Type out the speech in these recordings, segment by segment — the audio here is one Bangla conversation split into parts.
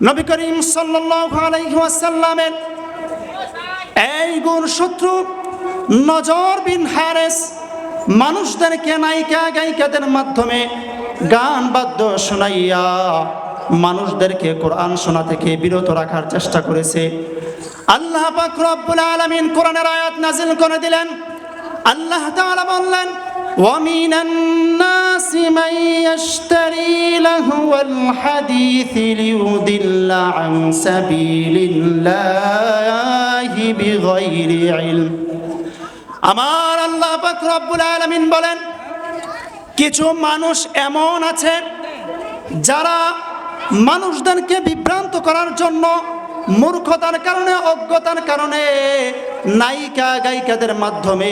নবী করিম সাল্লাসাল্লামের এই গুণ শত্রু নজর বিন হারেস মানুষদেরকে নায়িকা গায়িকাদের মাধ্যমে গান বাদ্য শোনাইয়া মানুষদেরকে কোরআন শোনা থেকে বিরত রাখার চেষ্টা করেছে। আল্লাহ পাক আলমিন আলামিন কোরআনের আয়াত নাজিল করে দিলেন। আল্লাহ তাআলা বললেন, ওয়া الناس من يشتري لهو الحديث ليضل عن سبيل الله بغير علم আমার আল্লাহ পাক রব্বুল আলামিন বলেন কিছু মানুষ এমন আছে যারা মানুষদেরকে বিভ্রান্ত করার জন্য মূর্খতার কারণে অজ্ঞতার কারণে নায়িকা গায়িকাদের মাধ্যমে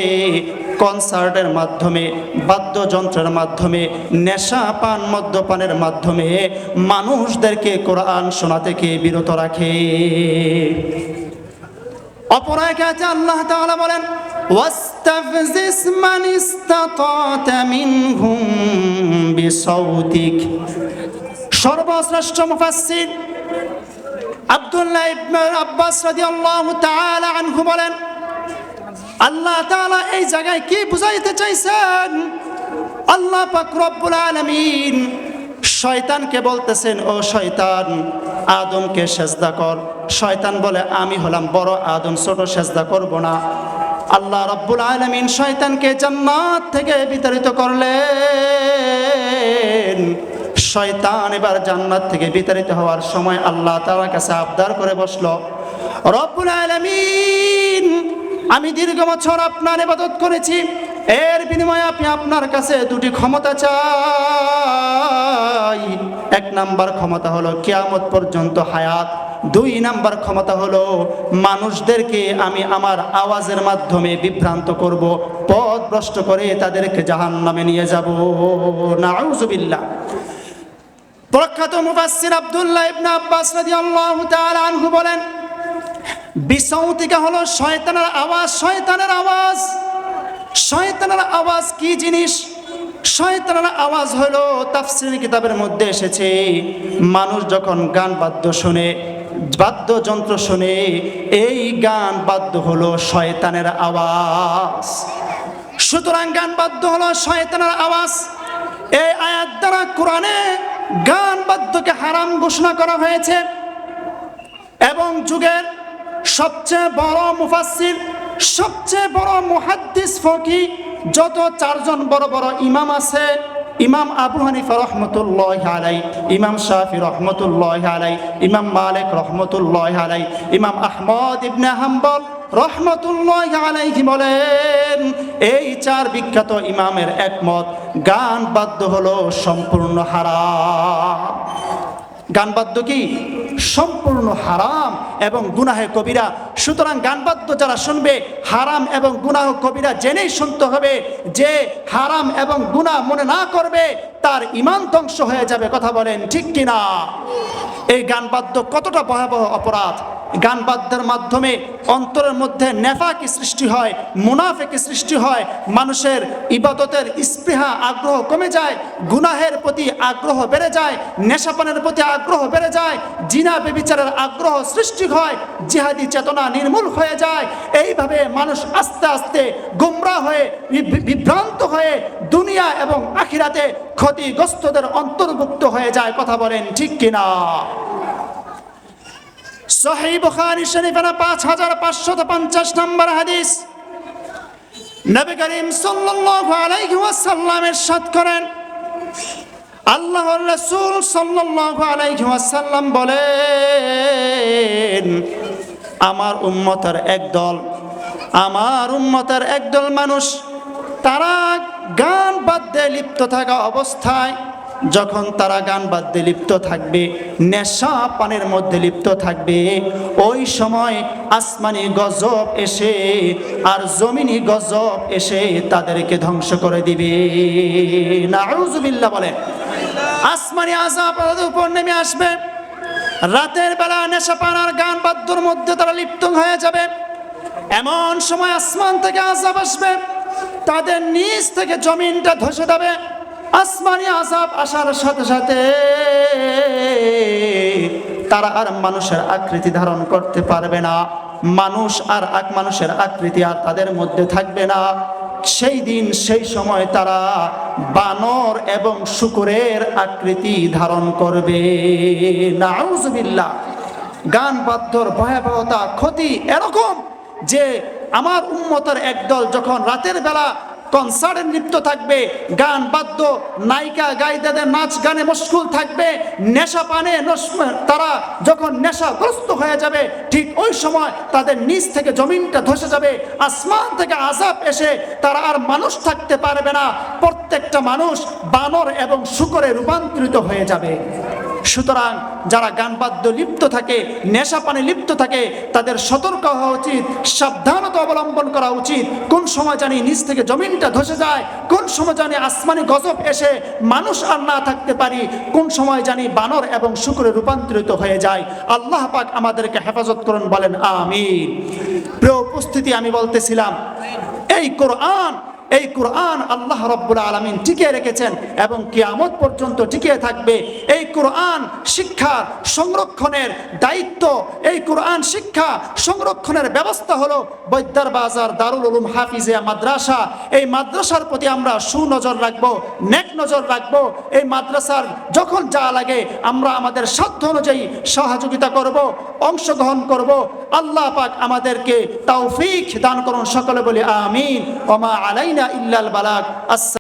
কনসার্টের মাধ্যমে, বাদ্যযন্ত্রের মাধ্যমে, নেশা পান, মদ্যপানের মাধ্যমে মানুষদেরকে কোরআন শোনা থেকে বিরত রাখে। অপর একাতে আল্লাহ তাআলা বলেন, ওয়াস্তাফজিস মান ইসতাতাতা মিনহুম বিসাউতিক। সর্বশ্রেষ্ঠ মুফাসসির আব্দুল্লাহ ইবনে আব্বাস রাদিয়াল্লাহু তাআলা আনহু বলেন আল্লাহ তাআলা এই জায়গায় কি বুঝাইতে চাইছেন? আল্লাহ পাক আলামিন শয়তানকে বলতেছেন, ও শয়তান, আদমকে সেজদা কর। শয়তান বলে, আমি হলাম বড় আদম, ছোট সেজদা করব না। আল্লাহ রব্বুল আলমিন শয়তানকে জান্নাত থেকে বিতাড়িত করলেন। শয়তান এবার জান্নাত থেকে বিতাড়িত হওয়ার সময় আল্লাহ তাআলার কাছে আবদার করে বসল, রব্বুল আলামিন আমি দীর্ঘ বছর আপনার ইবাদত করেছি। এর বিনিময়ে আপনি আপনার কাছে দুটি ক্ষমতা চাই। এক নাম্বার ক্ষমতা হলো কিয়ামত পর্যন্ত হায়াত। দুই নাম্বার ক্ষমতা হলো মানুষদেরকে আমি আমার আওয়াজের মাধ্যমে বিভ্রান্ত করব, পথ ভ্রষ্ট করে তাদেরকে জাহান নামে নিয়ে যাব। নাউজুবিল্লাহ। প্রখ্যাত মুফাসসির আব্দুল্লাহ ইবনে আব্বাস রাদিয়াল্লাহু তাআলা আনহু বলেন বিসৌতিকা হলো শয়তানের আওয়াজ শয়তানের আওয়াজ। শয়তানের আওয়াজ কি জিনিস? শয়তানের আওয়াজ হলো তাফসির কিতাবের মধ্যে এসেছে, মানুষ যখন গান বাদ্য শোনে, বাদ্যযন্ত্র শোনে, এই গান বাদ্য হলো শয়তানের আওয়াজ। সুতরাং গান বাদ্য হলো শয়তানের আওয়াজ। এই আয়াত দ্বারা কোরআনে গান বাদ্যকে হারাম ঘোষণা করা হয়েছে। এবং যুগের সবচেয়ে বড় মুফাসসির, সবচেয়ে বড় মুহাদ্দিস ফকি, যত চারজন বড় বড় ইমাম আছে, ইমাম আবু হানিফা রহমতুল্লাহ আলাই ইমাম শাফি রহমতুল্লাহ আলাই ইমাম মালিক রহমতুল্লাহ আলাই ইমাম আহমদ ইবনে হাম্বল রহমতুল্লাহ আলাইহি বলেন, এই চার বিখ্যাত ইমামের একমত, গান বাদ্য হলো সম্পূর্ণ হারাম। গান বাদ্য কি? সম্পূর্ণ হারাম এবং গুনাহে কবিরা। সুতরাং গানবাদ্য যারা শুনবে, হারাম এবং গুনাহ কবিরা জেনেই শুনতে হবে যে হারাম এবং গুনাহ মনে না করবে, তার ইমান ধ্বংস হয়ে যাবে। কথা বলেন ঠিক কিনা? এই গান বাদ্য কতটা ভয়াবহ অপরাধ? গান বাদ্যের মাধ্যমে অন্তরের মধ্যে নেফাকি সৃষ্টি হয়, মুনাফেকি সৃষ্টি হয়, মানুষের ইবাদতের স্পৃহা আগ্রহ কমে যায়, গুনাহের প্রতি আগ্রহ বেড়ে যায়, নেশাপানের প্রতি আগ্রহ বেড়ে যায়, জিনা বেবিচারের আগ্রহ সৃষ্টি হয়, জিহাদি চেতনা নির্মূল হয়ে যায়। এইভাবে মানুষ আস্তে আস্তে গুমরা হয়ে বিভ্রান্ত হয়ে দুনিয়া এবং আখিরাতে ক্ষতিগ্রস্তদের অন্তর্ভুক্ত হয়ে যায় কথা বলেন ঠিক কিনা? সহি বুখারী পাঁচ হাজার পাঁচশত পঞ্চাশ নম্বর হাদিস। নবী করিম সাল্লাল্লাহু আলাইহি ওয়াসাল্লামের সাথ করেন। আল্লাহর রাসূল সাল্লাল্লাহু আলাইহি ওয়াসাল্লাম বলেন, আমার উম্মতের একদল, আমার উম্মতের একদল মানুষ, তারা গান বাদ্যে লিপ্ত থাকা অবস্থায় যখন তারা গান বাদ্যে লিপ্ত থাকবে, নেশা পানের মধ্যে লিপ্ত থাকবে, ওই সময় আসমানি গজব এসে আর জমিনি গজব এসে তাদেরকে ধ্বংস করে দিবে। নাউজুবিল্লাহ বলেন আসমানি আজাব তাদের উপর নেমে আসবে। রাতের বেলা নেশা পান আর গান বাদ্যর মধ্যে তারা লিপ্ত হয়ে যাবে। এমন সময় আসমান থেকে আজাব আসবে। তাদের নিচ থেকে জমিনটা ধসে যাবে। আসমানি আজাব আসার সাথে সাথে তারা আর মানুষের আকৃতি ধারণ করতে পারবে না। মানুষ আর এক মানুষের আকৃতি আর তাদের মধ্যে থাকবে না। সেই দিন, সেই সময় তারা বানর এবং শুকুরের আকৃতি ধারণ করবে। নাউজুবিল্লাহ। গান, বাদ্যর ভয়াবহতা, ক্ষতি এরকম যে আমার উন্মতের একদল যখন রাতের বেলা কনসার্টে লিপ্ত থাকবে, গান বাদ্য, নায়িকা, গায়িকাদের নাচ গানে মশগুল থাকবে, নেশা পানে তারা যখন নেশাগ্রস্ত হয়ে যাবে, ঠিক ওই সময় তাদের নিচ থেকে জমিনটা ধসে যাবে, আসমান থেকে আজাব এসে তারা আর মানুষ থাকতে পারবে না। প্রত্যেকটা মানুষ বানর এবং শুকরে রূপান্তরিত হয়ে যাবে। সুতরাং যারা গান বাদ্য লিপ্ত থাকে, নেশা পানে লিপ্ত থাকে, তাদের সতর্ক হওয়া উচিত, সাবধানতা অবলম্বন করা উচিত। কোন সময় জানি নিচ থেকে জমিনটা ধসে যায়, কোন সময় জানি আসমানি গজব এসে মানুষ আর না থাকতে পারি, কোন সময় জানি বানর এবং শুকুরে রূপান্তরিত হয়ে যায়। আল্লাহ পাক আমাদেরকে হেফাজত করুন, বলেন, আমিন। প্রিয় উপস্থিতি আমি বলতেছিলাম, এই কোরআন এই কোরআন আল্লাহ রব্বুল আলমিন টিকিয়ে রেখেছেন এবং কিয়ামত পর্যন্ত টিকিয়ে থাকবে। এই কোরআন শিক্ষার সংরক্ষণের দায়িত্ব, এই কোরআন শিক্ষা সংরক্ষণের ব্যবস্থা হলো বৈদ্যার বাজার, দারুল উলুম হাফিজিয়া মাদ্রাসা। এই মাদ্রাসার প্রতি আমরা সুনজর রাখব, নেক নজর রাখব। এই মাদ্রাসার যখন যা লাগে আমরা আমাদের সাধ্য অনুযায়ী সহযোগিতা করব, অংশগ্রহণ করব। আল্লাহ পাক আমাদেরকে তৌফিক দান করুন সকলে বলি আমিন। ওমা আলাইনা ইল্লাল বালাক আস